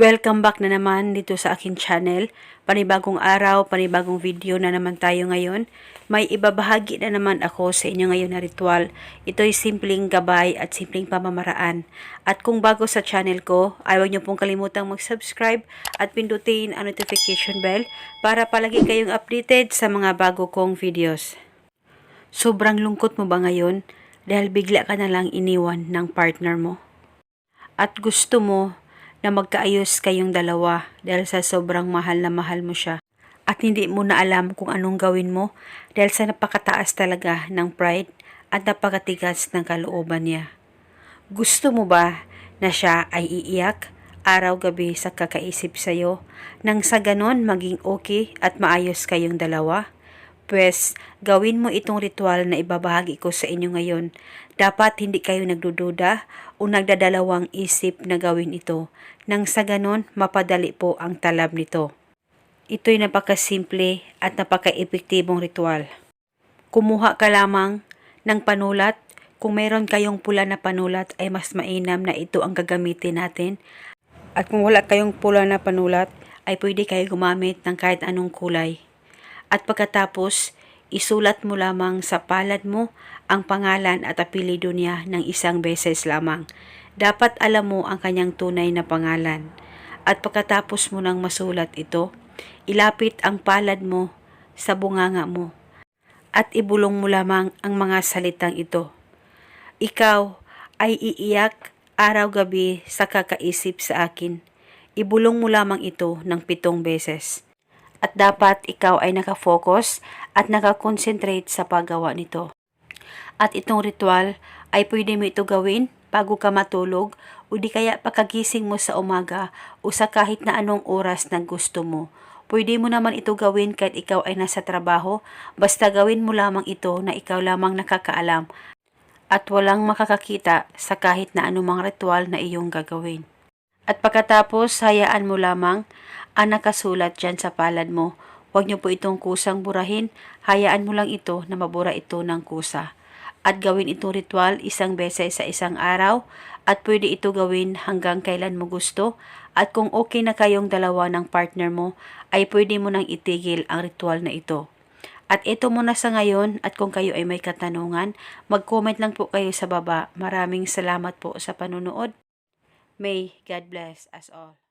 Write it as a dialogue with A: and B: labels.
A: Welcome back na naman dito sa akin channel. Panibagong araw, panibagong video na naman tayo ngayon. May ibabahagi na naman ako sa inyo ngayon na ritual. Ito'y simpleng gabay at simpleng pamamaraan. At kung bago sa channel ko, ay huwag niyo pong kalimutang mag-subscribe at pindutin ang notification bell para palagi kayong updated sa mga bago kong videos. Sobrang lungkot mo ba ngayon dahil bigla ka na lang iniwan ng partner mo? At gusto mo na magkaayos kayong dalawa dahil sa sobrang mahal na mahal mo siya. At hindi mo na alam kung anong gawin mo dahil sa napakataas talaga ng pride at napakatigas ng kalooban niya. Gusto mo ba na siya ay iiyak araw-gabi sa kakaisip sa'yo nang sa ganon maging okay at maayos kayong dalawa? Pwes, gawin mo itong ritual na ibabahagi ko sa inyo ngayon. Dapat hindi kayo nagdududa o nagdadalawang isip na gawin ito nang sa ganon mapadali po ang talab nito. Ito'y napakasimple at napaka-epektibong ritual. Kumuha ka lamang ng panulat. Kung mayroon kayong pula na panulat ay mas mainam na ito ang gagamitin natin. At kung wala kayong pula na panulat ay pwede kayo gumamit ng kahit anong kulay. At pagkatapos, isulat mo lamang sa palad mo ang pangalan at apelido niya ng isang beses lamang. Dapat alam mo ang kanyang tunay na pangalan. At pagkatapos mo nang masulat ito, ilapit ang palad mo sa bunganga mo at ibulong mo lamang ang mga salitang ito. Ikaw ay iiyak araw-gabi sa kakaisip sa akin. Ibulong mo lamang ito ng pitong beses at dapat ikaw ay nakafocus at nakakonsentrate sa paggawa nito. At itong ritual ay pwede mo ito gawin bago ka matulog o di kaya pagkagising mo sa umaga o sa kahit na anong oras na gusto mo. Pwede mo naman ito gawin kahit ikaw ay nasa trabaho, basta gawin mo lamang ito na ikaw lamang nakakaalam at walang makakakita sa kahit na anumang ritual na iyong gagawin. At pagkatapos, hayaan mo lamang ang nakasulat dyan sa palad mo. Huwag niyo po itong kusang burahin, hayaan mo lang ito na mabura ito ng kusa. At gawin itong ritual isang beses sa isang araw at pwede ito gawin hanggang kailan mo gusto at kung okay na kayong dalawa ng partner mo ay pwede mo nang itigil ang ritual na ito. At ito muna sa ngayon at kung kayo ay may katanungan, mag-comment lang po kayo sa baba. Maraming salamat po sa panunood. May God bless us all.